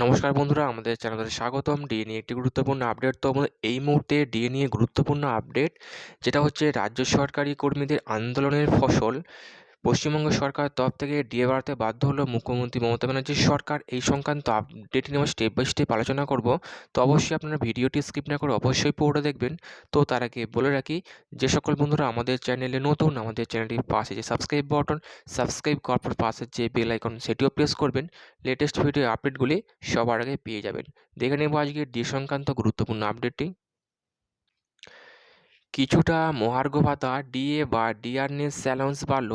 নমস্কার বন্ধুরা, আমাদের চ্যানেলে স্বাগতম। ডিএ নিয়ে একটি গুরুত্বপূর্ণ আপডেট তো এই মুহূর্তে ডিএ নিয়ে গুরুত্বপূর্ণ আপডেট যেটা হচ্ছে রাজ্য সরকারি কর্মীদের আন্দোলনের ফসল। পশ্চিমবঙ্গ সরকার তরফ থেকে ডিএ বাড়াতে বাধ্য হলো মুখ্যমন্ত্রী মমতা ব্যানার্জির সরকার। এই সংক্রান্ত আপডেট নিয়ে স্টেপ বাই স্টেপ আলোচনা করব। তো অবশ্যই আপনারা ভিডিওটি স্কিপ না করে অবশ্যই পুরোটা দেখবেন। তো তার আগে বলে রাখি, যে সকল বন্ধুরা আমাদের চ্যানেলে নতুন, আমাদের চ্যানেলটির পাশে যে সাবস্ক্রাইব বাটন সাবস্ক্রাইব করার পর পাশে যে বেল আইকন সেটিও প্রেস করবেন। লেটেস্ট ভিডিও আপডেটগুলি সবার আগে পেয়ে যাবেন। দেখে নেব আজকে ডি সংক্রান্ত গুরুত্বপূর্ণ আপডেটটি কিছুটা মহার্ঘ ভাতা ডিএ বা ডিআরএস স্যালাউন্স বাড়ল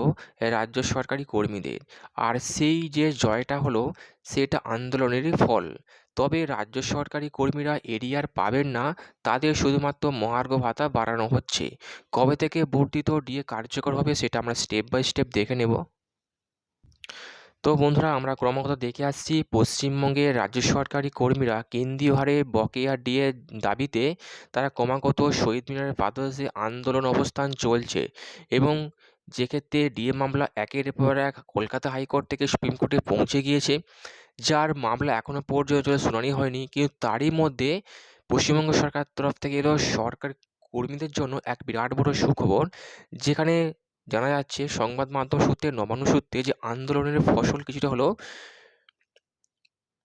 রাজ্য সরকারি কর্মীদের। আর সেই যে জয়টা হলো, সেটা আন্দোলনেরই ফল। তবে রাজ্য সরকারি কর্মীরা এরিয়ার পাবেন না, তাদের শুধুমাত্র মহার্ঘ ভাতা বাড়ানো হচ্ছে। কবে থেকে বর্ধিত ডিএ কার্যকর হবে সেটা আমরা স্টেপ বাই স্টেপ দেখে নেব। তো বন্ধুরা, আমরা ক্রমাগত দেখে আসছি পশ্চিমবঙ্গের রাজ্য সরকারি কর্মীরা কেন্দ্রীয় হারে বকেয়া ডিএ দাবিতে তারা ক্রমাগত শহীদ মিনারের পাদদেশে আন্দোলন অবস্থান চলছে এবং যেক্ষেত্রে ডিএ মামলা একের পর এক কলকাতা হাইকোর্ট থেকে সুপ্রিম কোর্টে পৌঁছে গিয়েছে, যার মামলা এখনও পর্যন্ত শুনানি হয়নি। কিন্তু তারই মধ্যে পশ্চিমবঙ্গ সরকার তরফ থেকে এলো সরকার কর্মীদের জন্য এক বিরাট বড় সুখবর, যেখানে জানা যাচ্ছে সংবাদ মাধ্যম সূত্রে, নবান্ন সূত্রে যে আন্দোলনের ফসল কিছুটা হলো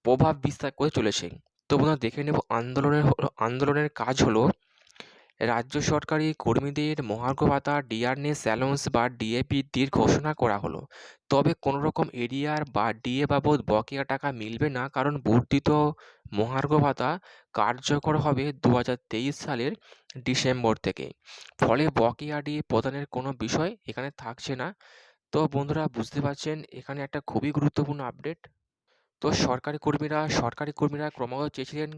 প্রভাব বিস্তার করে চলেছে। তো বন্ধুরা, দেখে নেব আন্দোলনের আন্দোলনের কাজ হলো রাজ্য সরকারি কর্মীদের মহার্ঘ ভাতা ডিআরনেস অ্যালাউন্স বা ডিএ বৃদ্ধির ঘোষণা করা হলো। তবে কোনো রকম এরিয়ার বা ডিএ বাবদ বকেয়া টাকা মিলবে না কারণ বর্ধিত মহার্ঘ ভাতা কার্যকর হবে দু হাজার তেইশ সালের ডিসেম্বর থেকে। ফলে বকেয়া ডিএ প্রদানের কোনো বিষয় এখানে থাকছে না। তো বন্ধুরা, বুঝতে পারছেন, এখানে একটা খুবই গুরুত্বপূর্ণ আপডেট। তো সরকারি কর্মীরা সরকারি কর্মীরা ক্রমাগত চেয়েছিলেন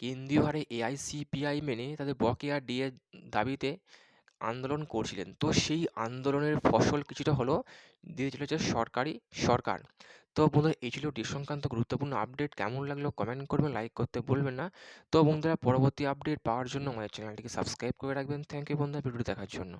কেন্দ্রীয় হারে এআইসিপিআই মেনে তাদের বকেয়া ডিএ দাবিতে আন্দোলন করছিলেন। তো সেই আন্দোলনের ফসল কিছুটা হলো দিয়ে চলেছে সরকারি সরকার। তো বন্ধুরা, এই ছিল সংক্রান্ত গুরুত্বপূর্ণ আপডেট। কেমন লাগল কমেন্ট করবেন, লাইক করতে বলবেন না। তো বন্ধুরা, পরবর্তী আপডেট পাওয়ার জন্য আমাদের চ্যানেলটিকে সাবস্ক্রাইব করে রাখবেন। থ্যাংক ইউ বন্ধুরা ভিডিও দেখার জন্য।